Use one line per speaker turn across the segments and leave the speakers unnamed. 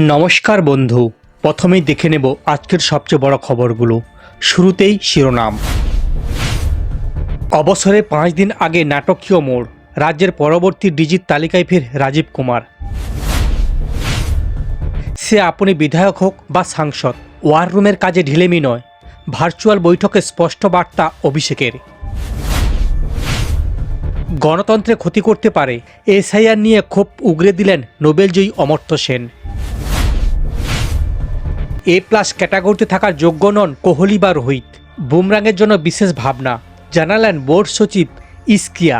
নমস্কার বন্ধু, প্রথমেই দেখে নেব আজকের সবচেয়ে বড় খবরগুলো। শুরুতেই শিরোনাম। অবসরে পাঁচ দিন আগে নাটকীয় মোড়, রাজ্যের পরবর্তী ডিজিট তালিকায় ফের রাজীব কুমার। সে আপনি বিধায়ক হোক বা সাংসদ, ওয়ার রুমের কাজে ঢিলেমি নয়, ভার্চুয়াল বৈঠকে স্পষ্ট বার্তা অভিষেকের। গণতন্ত্রে ক্ষতি করতে পারে, এসআইআর নিয়ে ক্ষোভ উগরে দিলেন নোবেলজয়ী অমর্ত্য সেন। এ প্লাস ক্যাটাগরিতে থাকার যোগ্য নন কোহলি বা রোহিত। বুমরাংয়ের জন্য বিশেষ ভাবনা, জানালেন বোর্ড সচিব ইস্কিয়া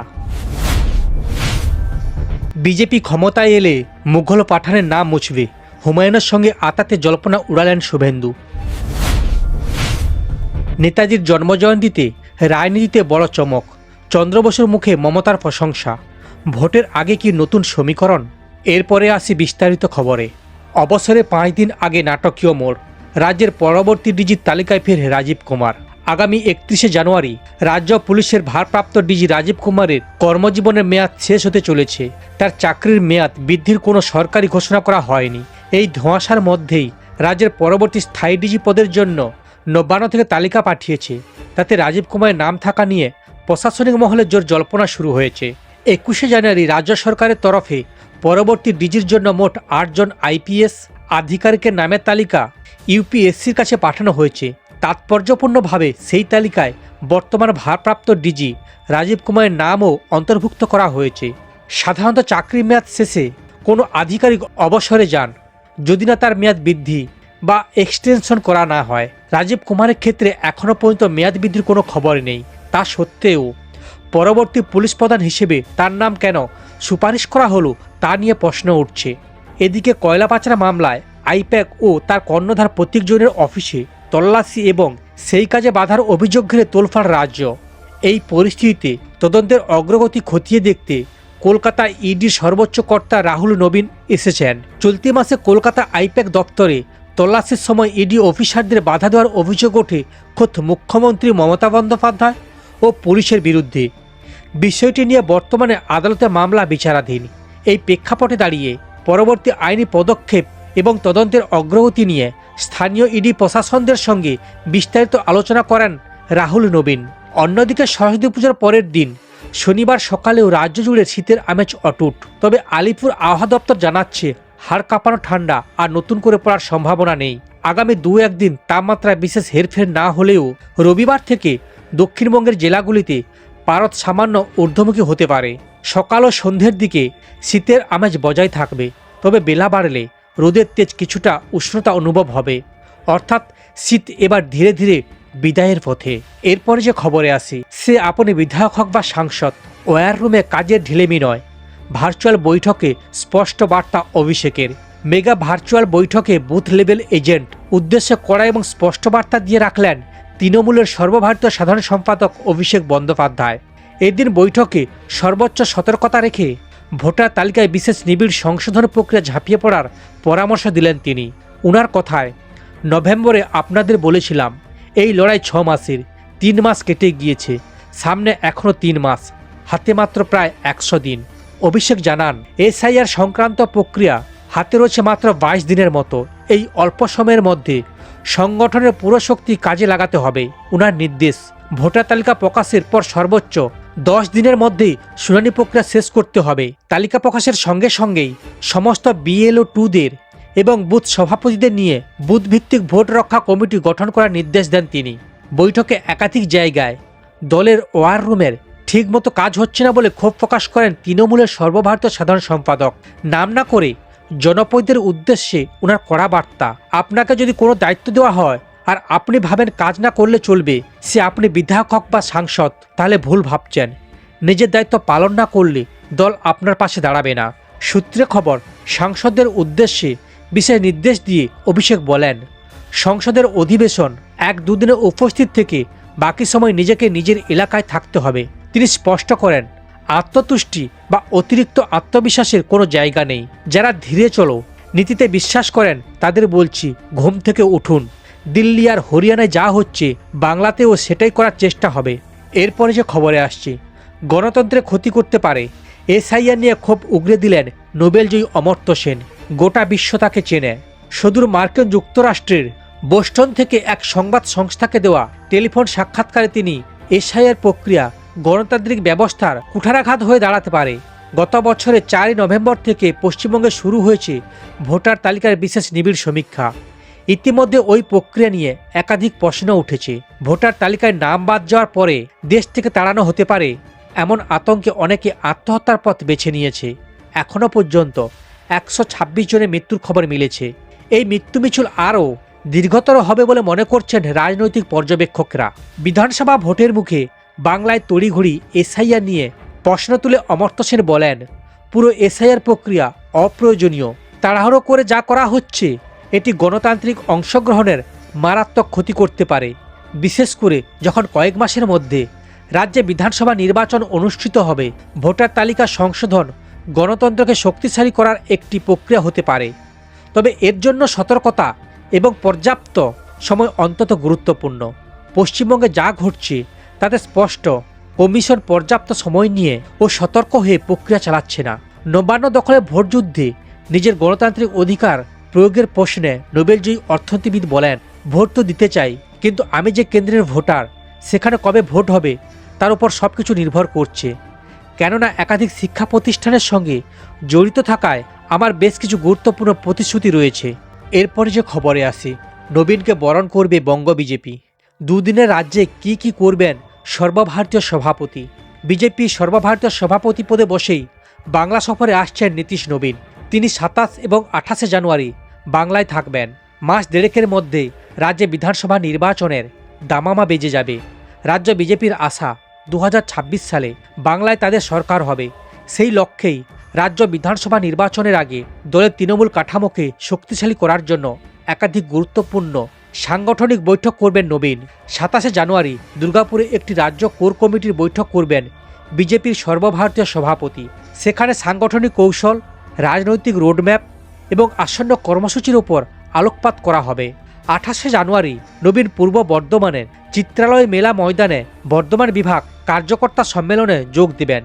বিজেপি ক্ষমতায় এলে মুঘল পাঠানের নাম মুছবে। হুমায়ুনের সঙ্গে আতাতে জল্পনা উড়ালেন শুভেন্দু। নেতাজির জন্মজয়ন্তীতে রাজনীতিতে বড় চমক চন্দ্রবসুর মুখে মমতার প্রশংসা। ভোটের আগে কি নতুন সমীকরণ? এরপরে আসি বিস্তারিত খবরে। অবসরে পাঁচ দিন আগে নাটকীয় মোড়। রাজ্যের পরবর্তী ডিজির তালিকায় ফের রাজীব কুমার। আগামী একত্রিশে জানুয়ারি রাজ্য পুলিশের ভারপ্রাপ্ত ডিজি রাজীব কুমারের কর্মজীবনের মেয়াদ শেষ হতে চলেছে। তার চাকরির মেয়াদ বৃদ্ধির কোনো সরকারি ঘোষণা করা হয়নি। এই ধোঁয়াশার মধ্যেই রাজ্যের পরবর্তী স্থায়ী ডিজি পদের জন্য নবান্ন থেকে তালিকা পাঠিয়েছে। তাতে রাজীব কুমারের নাম থাকা নিয়ে প্রশাসনিক মহলে জোর জল্পনা শুরু হয়েছে। একুশে জানুয়ারি রাজ্য সরকারের তরফে পরবর্তী ডিজির জন্য মোট আটজন আইপিএস আধিকারিকের নামের তালিকা ইউপিএসসির কাছে পাঠানো হয়েছে। তাৎপর্যপূর্ণভাবে সেই তালিকায় বর্তমান ভারপ্রাপ্ত ডিজি রাজীব কুমারের নামও অন্তর্ভুক্ত করা হয়েছে। সাধারণত চাকরির মেয়াদ শেষে কোনো আধিকারিক অবসরে যান, যদি না তার মেয়াদ বৃদ্ধি বা এক্সটেনশন করা না হয়। রাজীব কুমারের ক্ষেত্রে এখনও পর্যন্ত মেয়াদ বৃদ্ধির কোনো খবর নেই। তা সত্ত্বেও পরবর্তী পুলিশ প্রধান হিসেবে তার নাম কেন সুপারিশ করা হলো তা নিয়ে প্রশ্ন উঠছে। এদিকে কয়লা পাচার মামলায় আইপ্যাক ও তার কর্ণধার প্রত্যেকজনের অফিসে তল্লাশি এবং সেই কাজে বাধার অভিযোগ ঘিরে তোলফাড় রাজ্য। এই পরিস্থিতিতে তদন্তের অগ্রগতি খতিয়ে দেখতে কলকাতা ইডির সর্বোচ্চ কর্তা রাহুল নবীন এসেছেন। চলতি মাসে কলকাতা আইপ্যাক দপ্তরে তল্লাশির সময় ইডি অফিসারদের বাধা দেওয়ার অভিযোগ ওঠে খোদ মুখ্যমন্ত্রী মমতা বন্দ্যোপাধ্যায় ও পুলিশের বিরুদ্ধে। বিষয়টি নিয়ে বর্তমানে আদালতে মামলা বিচারাধীন। এই প্রেক্ষাপটে দাঁড়িয়ে পরবর্তী আইনি পদক্ষেপ এবং তদন্তের অগ্রগতি নিয়ে স্থানীয় ইডি প্রশাসনদের সঙ্গে বিস্তারিত আলোচনা করেন রাহুল নবীন। অন্যদিকে সরস্বতী পুজোর পরের দিন শনিবার সকালেও রাজ্য জুড়ে শীতের আমেজ অটুট। তবে আলিপুর আবহাওয়া দপ্তর জানাচ্ছে, হাড় কাঁপানো ঠান্ডা আর নতুন করে পড়ার সম্ভাবনা নেই। আগামী দু একদিন তাপমাত্রায় বিশেষ হেরফের না হলেও রবিবার থেকে দক্ষিণবঙ্গের জেলাগুলিতে পারদ সামান্য ঊর্ধ্বমুখী হতে পারে। সকাল ও সন্ধ্যের দিকে শীতের আমেজ বজায় থাকবে, তবে বেলা বাড়লে রোদের তেজ কিছুটা উষ্ণতা অনুভব হবে। অর্থাৎ শীত এবার ধীরে ধীরে বিদায়ের পথে। এরপরে যে খবরে আসি, সে আপনি বিধায়ক হোক বা সাংসদ, ওয়ার রুমে কাজের ঢিলেমি নয়। ভার্চুয়াল বৈঠকে স্পষ্ট বার্তা অভিষেকের। মেগা ভার্চুয়াল বৈঠকে বুথ লেভেল এজেন্ট উদ্দেশ্যে কড়া এবং স্পষ্ট বার্তা দিয়ে রাখলেন তৃণমূলের সর্বভারতীয় সাধারণ সম্পাদক অভিষেক বন্দ্যোপাধ্যায়। এদিন বৈঠকে সর্বোচ্চ সতর্কতা রেখে ভোটার তালিকায় বিশেষ নিবিড় সংশোধন প্রক্রিয়া ঝাঁপিয়ে পড়ার পরামর্শ দিলেন তিনি। উনার কথায়, নভেম্বরে আপনাদের বলেছিলাম, এই লড়াই ছ মাসের, তিন মাস কেটে গিয়েছে, সামনে এখনও তিন মাস, হাতে মাত্র প্রায় একশো দিন। অভিষেক জানান, এসআইআর সংক্রান্ত প্রক্রিয়া হাতে রয়েছে মাত্র বাইশ দিনের মতো। এই অল্প সময়ের মধ্যে সংগঠনের পুরো শক্তি কাজে লাগাতে হবে, উনার নির্দেশ। ভোটার তালিকা প্রকাশের পর সর্বোচ্চ দশ দিনের মধ্যেই শুনানি প্রক্রিয়া শেষ করতে হবে। তালিকা প্রকাশের সঙ্গে সঙ্গেই সমস্ত বিএলও টুদের এবং বুথ সভাপতিদের নিয়ে বুথ ভিত্তিক ভোট রক্ষা কমিটি গঠন করার নির্দেশ দেন তিনি। বৈঠকে একাধিক জায়গায় দলের ওয়ার রুমের ঠিকমতো কাজ হচ্ছে না বলে ক্ষোভ প্রকাশ করেন তৃণমূলের সর্বভারতীয় সাধারণ সম্পাদক। নাম না করে জনপদদের উদ্দেশ্যে ওনার কড়া বার্তা। আপনাকে যদি কোনো দায়িত্ব দেওয়া হয় আর আপনি ভাবেন কাজ না করলে চলবে, সে আপনি বিধায়ক হোক বা সাংসদ, তাহলে ভুল ভাবছেন। নিজের দায়িত্ব পালন না করলে দল আপনার পাশে দাঁড়াবে না। সূত্রে খবর সাংসদদের উদ্দেশ্যে বিশেষ নির্দেশ দিয়ে অভিষেক বলেন, সংসদের অধিবেশন এক দুদিনে উপস্থিত থেকে বাকি সময় নিজেকে নিজের এলাকায় থাকতে হবে। তিনি স্পষ্ট করেন আত্মতুষ্টি বা অতিরিক্ত আত্মবিশ্বাসের কোনো জায়গা নেই। যারা ধীরে চলো, নীতিতে বিশ্বাস করেন, তাদের বলছি, ঘুম থেকে উঠুন। দিল্লি আর হরিয়ানায় যা হচ্ছে, বাংলাতেও সেটাই করার চেষ্টা হবে। এরপরে যে খবরে আসছে, গণতন্ত্রে ক্ষতি করতে পারে। এসআইআর নিয়ে ক্ষোভ উগরে দিলেন নোবেলজয়ী অমর্ত্য সেন। গোটা বিশ্ব তাকে চেনে। সুদূর মার্কিন যুক্তরাষ্ট্রের বোস্টন থেকে এক সংবাদ সংস্থাকে দেওয়া টেলিফোন সাক্ষাৎকারে তিনি এসআইয়ের প্রক্রিয়া গণতান্ত্রিক ব্যবস্থার কুঠারাঘাত হয়ে দাঁড়াতে পারে। গত বছরের চারই নভেম্বর থেকে পশ্চিমবঙ্গে শুরু হয়েছে ভোটার তালিকার বিশেষ নিবিড় সমীক্ষা। ইতিমধ্যে ওই প্রক্রিয়া নিয়ে একাধিক প্রশ্ন উঠেছে। ভোটার তালিকায় নাম বাদ যাওয়ার পরে দেশ থেকে তাড়ানো হতে পারে এমন আতঙ্কে অনেকে আত্মহত্যার পথ বেছে নিয়েছে। এখনও পর্যন্ত একশো ছাব্বিশ জনের মৃত্যুর খবর মিলেছে। এই মৃত্যু মিছিল আরও দীর্ঘতর হবে বলে মনে করছেন রাজনৈতিক পর্যবেক্ষকরা। বিধানসভা ভোটের মুখে বাংলায় তড়িঘড়ি এসআইআর নিয়ে প্রশ্ন তুলে অমর্ত্য সেন বলেন, পুরো এসআইআর প্রক্রিয়া অপ্রয়োজনীয়। তাড়াহুড়ো করে যা করা হচ্ছে, এটি গণতান্ত্রিক অংশগ্রহণের মারাত্মক ক্ষতি করতে পারে। বিশেষ করে যখন কয়েক মাসের মধ্যে রাজ্যে বিধানসভা নির্বাচন অনুষ্ঠিত হবে, ভোটার তালিকা সংশোধন গণতন্ত্রকে শক্তিশালী করার একটি প্রক্রিয়া হতে পারে। তবে এর জন্য সতর্কতা এবং পর্যাপ্ত সময় অন্তত গুরুত্বপূর্ণ। পশ্চিমবঙ্গে যা ঘটছে তাতে স্পষ্ট, কমিশন পর্যাপ্ত সময় নিয়ে ও সতর্ক হয়ে প্রক্রিয়া চালাচ্ছে না। নবান্ন দখলের ভোটযুদ্ধে নিজের গণতান্ত্রিক অধিকার প্রয়োগের প্রশ্নে নোবেলজয়ী অর্থনীতিবিদ বলেন, ভোট তো দিতে চাই, কিন্তু আমি যে কেন্দ্রের ভোটার, সেখানে কবে ভোট হবে, তার উপর সব কিছু নির্ভর করছে। কেননা একাধিক শিক্ষা প্রতিষ্ঠানের সঙ্গে জড়িত থাকায় আমার বেশ কিছু গুরুত্বপূর্ণ প্রতিশ্রুতি রয়েছে। এরপরে যে খবরে আসি, নবীনকে বরণ করবে বঙ্গ বিজেপি। দুদিনের রাজ্যে কি কি করবেন সর্বভারতীয় সভাপতি। বিজেপি সর্বভারতীয় সভাপতি পদে বসেই বাংলা সফরে আসছেন নীতিশ নবীন। তিনি সাতাশ এবং আঠাশে জানুয়ারি বাংলায় থাকবেন। মাস দেড়েকের মধ্যে রাজ্যে বিধানসভা নির্বাচনের দামামা বেজে যাবে। রাজ্য বিজেপির আশা দু হাজার ছাব্বিশ সালে বাংলায় তাদের সরকার হবে। সেই লক্ষ্যেই রাজ্য বিধানসভা নির্বাচনের আগে দলের তৃণমূল কাঠামোকে শক্তিশালী করার জন্য একাধিক গুরুত্বপূর্ণ সাংগঠনিক বৈঠক করবেন নবীন। সাতাশে জানুয়ারি দুর্গাপুরে একটি রাজ্য কোর কমিটির বৈঠক করবেন বিজেপির সর্বভারতীয় সভাপতি। সেখানে সাংগঠনিক কৌশল, রাজনৈতিক রোডম্যাপ এবং আসন্ন কর্মসূচির ওপর আলোকপাত করা হবে। আঠাশে জানুয়ারি নবীন পূর্ব বর্ধমানের চিত্রালয় মেলা ময়দানে বর্ধমান বিভাগ কার্যকর্তা সম্মেলনে যোগ দেবেন।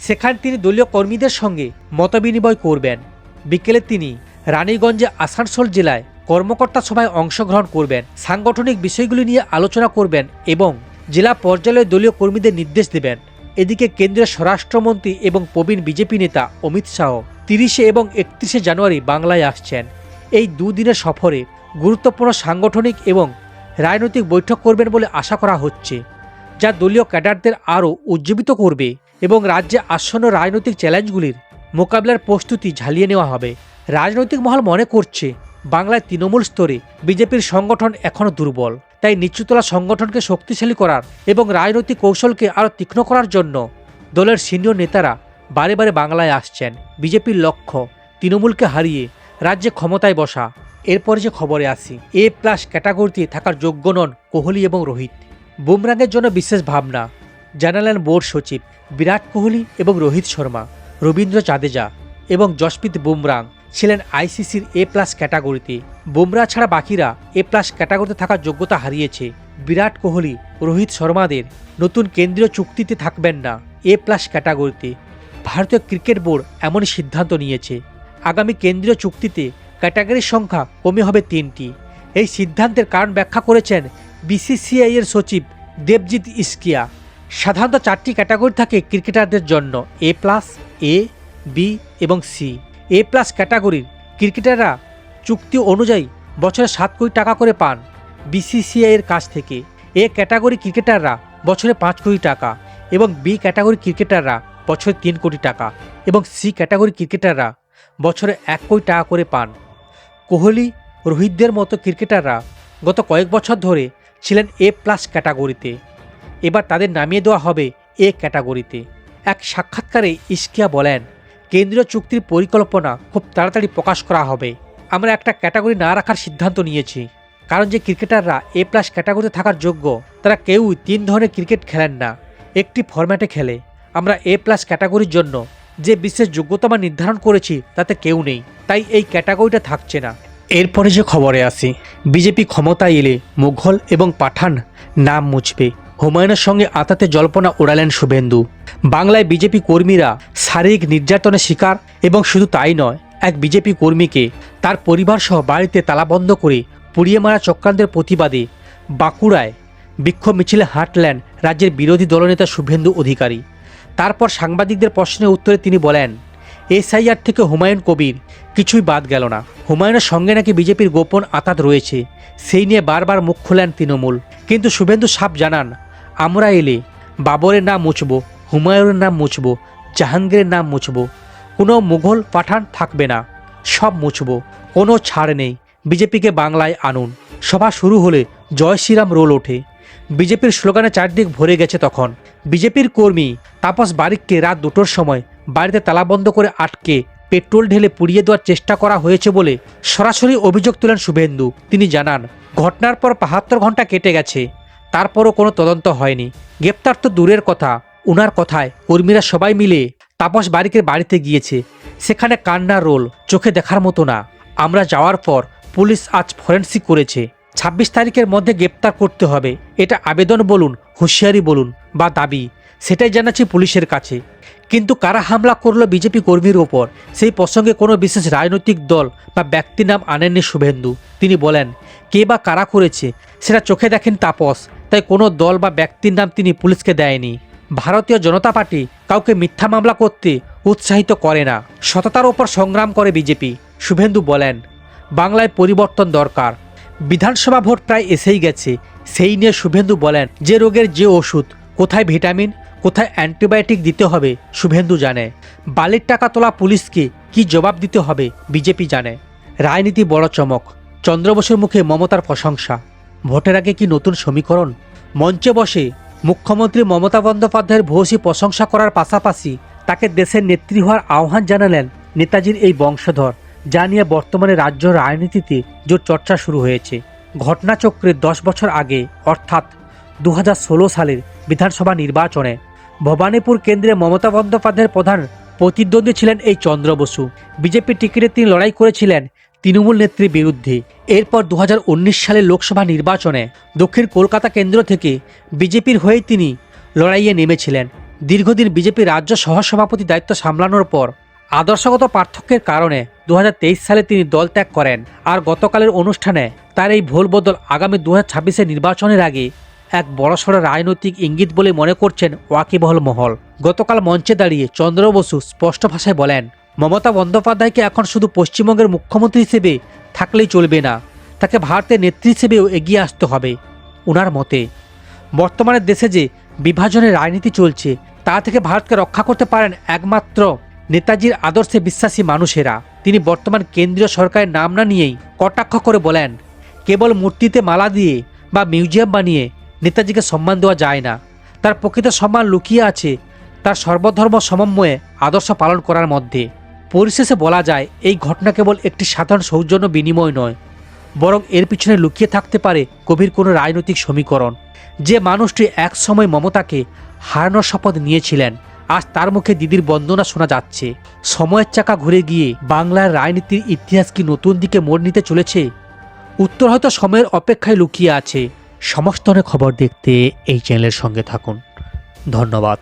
সেখানে তিনি দলীয় কর্মীদের সঙ্গে মতবিনিময় করবেন। বিকেলে তিনি রানীগঞ্জে আসানসোল জেলায় কর্মকর্তা সভায় অংশগ্রহণ করবেন, সাংগঠনিক বিষয়গুলি নিয়ে আলোচনা করবেন এবং জেলা পর্যায়ে দলীয় কর্মীদের নির্দেশ দেবেন। এদিকে কেন্দ্রীয় স্বরাষ্ট্রমন্ত্রী এবং প্রবীণ বিজেপি নেতা অমিত শাহ তিরিশে এবং একত্রিশে জানুয়ারি বাংলায় আসছেন। এই দুদিনের সফরে গুরুত্বপূর্ণ সাংগঠনিক এবং রাজনৈতিক বৈঠক করবেন বলে আশা করা হচ্ছে, যা দলীয় ক্যাডারদের আরও উজ্জীবিত করবে এবং রাজ্যে আসন্ন রাজনৈতিক চ্যালেঞ্জগুলির মোকাবিলার প্রস্তুতি ঝালিয়ে নেওয়া হবে। রাজনৈতিক মহল মনে করছে বাংলায় তৃণমূল স্তরে বিজেপির সংগঠন এখনও দুর্বল। তাই নিচুতলা সংগঠনকে শক্তিশালী করার এবং রাজনৈতিক কৌশলকে আরও তীক্ষ্ণ করার জন্য দলের সিনিয়র নেতারা বারে বারে বাংলায় আসছেন। বিজেপির লক্ষ্য, তৃণমূলকে হারিয়ে রাজ্যে ক্ষমতায় বসা। এরপরে যে খবরে আসি, এ প্লাস ক্যাটাগরিতে থাকার যোগ্য নন কোহলি এবং রোহিত। বুমরাঙ্গের জন্য বিশেষ ভাবনা, জানালেন বোর্ড সচিব বিরাট কোহলি এবং রোহিত শর্মা, রবীন্দ্র জাদেজা এবং জসপ্রীত বুমরাং। ছিলেন আইসিসির এ প্লাস ক্যাটাগরিতে। বুমরা ছাড়া বাকিরা এ প্লাস ক্যাটাগরিতে থাকার যোগ্যতা হারিয়েছে। বিরাট কোহলি, রোহিত শর্মাদের নতুন কেন্দ্রীয় চুক্তিতে থাকবেন না এ প্লাস ক্যাটাগরিতে। ভারতীয় ক্রিকেট বোর্ড এমনই সিদ্ধান্ত নিয়েছে। আগামী কেন্দ্রীয় চুক্তিতে ক্যাটাগরির সংখ্যা কমে হবে তিনটি। এই সিদ্ধান্তের কারণ ব্যাখ্যা করেছেন বিসিসিআই এর সচিব দেবজিৎ ইস্কিয়া। সাধারণত চারটি ক্যাটাগরি থাকে ক্রিকেটারদের জন্য। এ প্লাস এ বি এবং সি এ প্লাস ক্যাটাগরির ক্রিকেটাররা চুক্তি অনুযায়ী বছরে সাত কোটি টাকা করে পান বিসিসিআই এর কাছ থেকে। এ ক্যাটাগরি ক্রিকেটাররা বছরে পাঁচ কোটি টাকা এবং বি ক্যাটাগরি ক্রিকেটাররা বছরে তিন কোটি টাকা এবং সি ক্যাটাগরি ক্রিকেটাররা বছরে এক কোটি টাকা করে পান। কোহলি, রোহিতদের মতো ক্রিকেটাররা গত কয়েক বছর ধরে ছিলেন এ প্লাস ক্যাটাগরিতে এবার তাদের নামিয়ে দেওয়া হবে এ ক্যাটাগরিতে এক সাক্ষাৎকারে ইস্কিয়া বলেন কেন্দ্রীয় চুক্তির পরিকল্পনা খুব তাড়াতাড়ি প্রকাশ করা হবে। আমরা একটা ক্যাটাগরি না রাখার সিদ্ধান্ত নিয়েছি। কারণ যে ক্রিকেটাররা এ প্লাস ক্যাটাগরিতে থাকার যোগ্য, তারা কেউই তিন ধরনের ক্রিকেট খেলেন না। একটি ফরম্যাটে খেলে। আমরা এ প্লাস ক্যাটাগরির জন্য যে বিশেষ যোগ্যতা আমরা নির্ধারণ করেছি, তাতে কেউ নেই। তাই এই ক্যাটাগরিটা থাকছে না। এরপরে যে খবরে আসি, বিজেপি ক্ষমতায় এলে মুঘল এবং পাঠান নাম মুছবে। হুমায়ুনের সঙ্গে আতাতে জল্পনা ওড়ালেন শুভেন্দু। বাংলায় বিজেপি কর্মীরা শারীরিক নির্যাতনের শিকার এবং শুধু তাই নয়, এক বিজেপি কর্মীকে তার পরিবার সহ বাড়িতে তালাবন্ধ করে পুড়িয়ে মারা চক্রান্তের প্রতিবাদে বাঁকুড়ায় বিক্ষোভ মিছিলে হাঁটলেন রাজ্যের বিরোধী দলনেতা শুভেন্দু অধিকারী। তারপর সাংবাদিকদের প্রশ্নের উত্তরে তিনি বলেন, এসআইআর থেকে হুমায়ুন কবির কিছুই বাদ গেল না। হুমায়ুনের সঙ্গে নাকি বিজেপির গোপন আতাত রয়েছে, সেই নিয়ে বারবার মুখ খোলেন তৃণমূল। কিন্তু শুভেন্দু সাপ জানান আমরা এলে বাবরের নাম মুছব, হুমায়ুনের নাম মুছব, জাহাঙ্গীরের নাম মুছব। কোনো মুঘল পাঠান থাকবে না, সব মুছব। কোনো ছাড় নেই, বিজেপিকে বাংলায় আনুন। সভা শুরু হলে জয় শ্রীরাম রোল ওঠে। বিজেপির স্লোগানে চারদিক ভরে গেছে তখন। বিজেপির কর্মী তাপস বারিককে রাত দুটোর সময় বাড়িতে তালাবন্ধ করে আটকে পেট্রোল ঢেলে পুড়িয়ে দেওয়ার চেষ্টা করা হয়েছে বলে সরাসরি অভিযোগ তুলেন শুভেন্দু। তিনি জানান, ঘটনার পর বাহাত্তর ঘণ্টা কেটে গেছে। তারপরও কোনো তদন্ত হয়নি। গ্রেপ্তার তো দূরের কথা, উনার কথায় কর্মীরা সবাই মিলে তাপস বারিকের বাড়িতে গিয়েছে। সেখানে কান্নার রোল, চোখে দেখার মতো না। আমরা যাওয়ার পর পুলিশ আজ ফরেন্সিক করেছে। ছাব্বিশ তারিখের মধ্যে গ্রেপ্তার করতে হবে। এটা আবেদন বলুন, হুঁশিয়ারি বলুন বা দাবি, সেটাই জানাচ্ছি পুলিশের কাছে। কিন্তু কারা হামলা করল বিজেপি কর্মীর ওপর, সেই প্রসঙ্গে কোনো বিশেষ রাজনৈতিক দল বা ব্যক্তির নাম আনেননি শুভেন্দু। তিনি বলেন, কে বা কারা করেছে, সেটা চোখে দেখেন তাপস। তাই কোনো দল বা ব্যক্তির নাম তিনি পুলিশকে দেয়নি। ভারতীয় জনতা পার্টি কাউকে মিথ্যা মামলা করতে উৎসাহিত করে না। সততার ওপর সংগ্রাম করে বিজেপি, শুভেন্দু বলেন। বাংলায় পরিবর্তন দরকার। বিধানসভা ভোট প্রায় এসেই গেছে। সেই নিয়ে শুভেন্দু বলেন, যে রোগের যে ওষুধ, কোথায় ভিটামিন, কোথায় অ্যান্টিবায়োটিক দিতে হবে? শুভেন্দু জানে। বালির টাকা তোলা পুলিশকে কি জবাব দিতে হবে, বিজেপি জানে। রাজনীতি বড় চমক। চন্দ্রবোসের মুখে মমতার প্রশংসা। ভোটের আগে কি নতুন সমীকরণ? মঞ্চে বসে মুখ্যমন্ত্রী মমতা বন্দ্যোপাধ্যায়ের ভূয়সী প্রশংসা করার পাশাপাশি তাকে দেশের নেত্রী হওয়ার আহ্বান জানালেন নেতাজির এই বংশধর, যা নিয়ে বর্তমানে রাজ্য রাজনীতিতে জোর চর্চা শুরু হয়েছে। ঘটনাচক্রের দশ বছর আগে, অর্থাৎ দু হাজার ষোলো সালের বিধানসভা নির্বাচনে ভবানীপুর কেন্দ্রে মমতা বন্দ্যোপাধ্যায়ের প্রধান প্রতিদ্বন্দ্বী ছিলেন এই চন্দ্র বসু। বিজেপি টিকিটে তিনি লড়াই করেছিলেন তৃণমূল নেত্রীর বিরুদ্ধে। এরপর দু হাজার উনিশ সালের লোকসভা নির্বাচনে দক্ষিণ কলকাতা কেন্দ্র থেকে বিজেপির হয়েই তিনি লড়াইয়ে নেমেছিলেন। দীর্ঘদিন বিজেপি রাজ্য সহসভাপতি দায়িত্ব সামলানোর পর আদর্শগত পার্থক্যের কারণে দু হাজার তেইশ সালে তিনি দল ত্যাগ করেন আর গতকালের অনুষ্ঠানে তার এই ভোল বদল আগামী দু হাজার নির্বাচনের আগে এক বড়সড় রাজনৈতিক ইঙ্গিত বলে মনে করছেন ওয়াকিবহল মহল। গতকাল মঞ্চে দাঁড়িয়ে চন্দ্র বসু স্পষ্ট ভাষায় বলেন মমতা বন্দ্যোপাধ্যায়কে এখন শুধু পশ্চিমবঙ্গের মুখ্যমন্ত্রী হিসেবে থাকলেই চলবে না, তাকে ভারতের নেত্রী হিসেবেও এগিয়ে আসতে হবে ওনার মতে। বর্তমানে দেশে যে বিভাজনের রাজনীতি চলছে, তা থেকে ভারতকে রক্ষা করতে পারেন একমাত্র নেতাজির আদর্শে বিশ্বাসী মানুষেরা। তিনি বর্তমান কেন্দ্রীয় সরকারের নাম না নিয়েই কটাক্ষ করে বলেন, কেবল মূর্তিতে মালা দিয়ে বা মিউজিয়াম বানিয়ে নেতাজিকে সম্মান দেওয়া যায় না। তার প্রকৃত সম্মান লুকিয়ে আছে তার সর্বধর্ম সমন্বয়ে আদর্শ পালন করার মধ্যে। পরিশেষে বলা যায়, এই ঘটনা কেবল একটি সাধারণ সৌজন্য বিনিময় নয়, বরং এর পিছনে লুকিয়ে থাকতে পারে গভীর কোনো রাজনৈতিক সমীকরণ। যে মানুষটি একসময় মমতাকে হারানোর শপথ নিয়েছিলেন, আজ তার মুখে দিদির বন্দনা শোনা যাচ্ছে। সময়ের চাকা ঘুরে গিয়ে বাংলার রাজনীতির ইতিহাস কি নতুন দিকে মোড় নিতে চলেছে? উত্তর হয়তো সময়ের অপেক্ষায় লুকিয়ে আছে। সমস্ত খবর দেখতে এই চ্যানেলের সঙ্গে থাকুন। ধন্যবাদ।